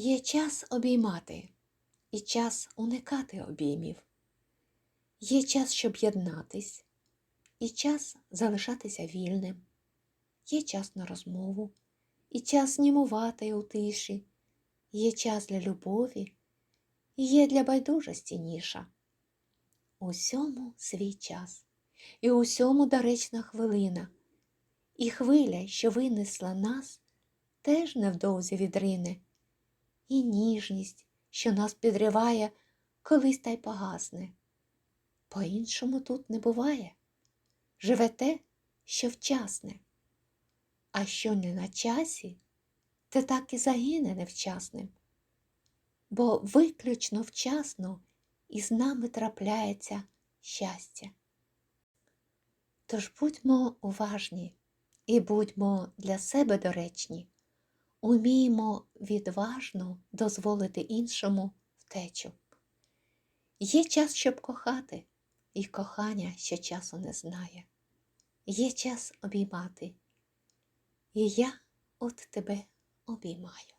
Є час обіймати і час уникати обіймів. Є час, щоб єднатись, і час залишатися вільним. Є час на розмову, і час знімувати у тиші. Є час для любові, і є для байдужості ніша. Усьому свій час, і усьому доречна хвилина, і хвиля, що винесла нас, теж невдовзі відрине, і ніжність, що нас підриває, колись та й погасне. По-іншому тут не буває. Живе те, що вчасне, а що не на часі, те так і загине невчасним. Бо виключно вчасно із нами трапляється щастя. Тож будьмо уважні і будьмо для себе доречні, уміємо відважно дозволити іншому втечу. Є час, щоб кохати, і кохання ще часу не знає. Є час обіймати, і я от тебе обіймаю.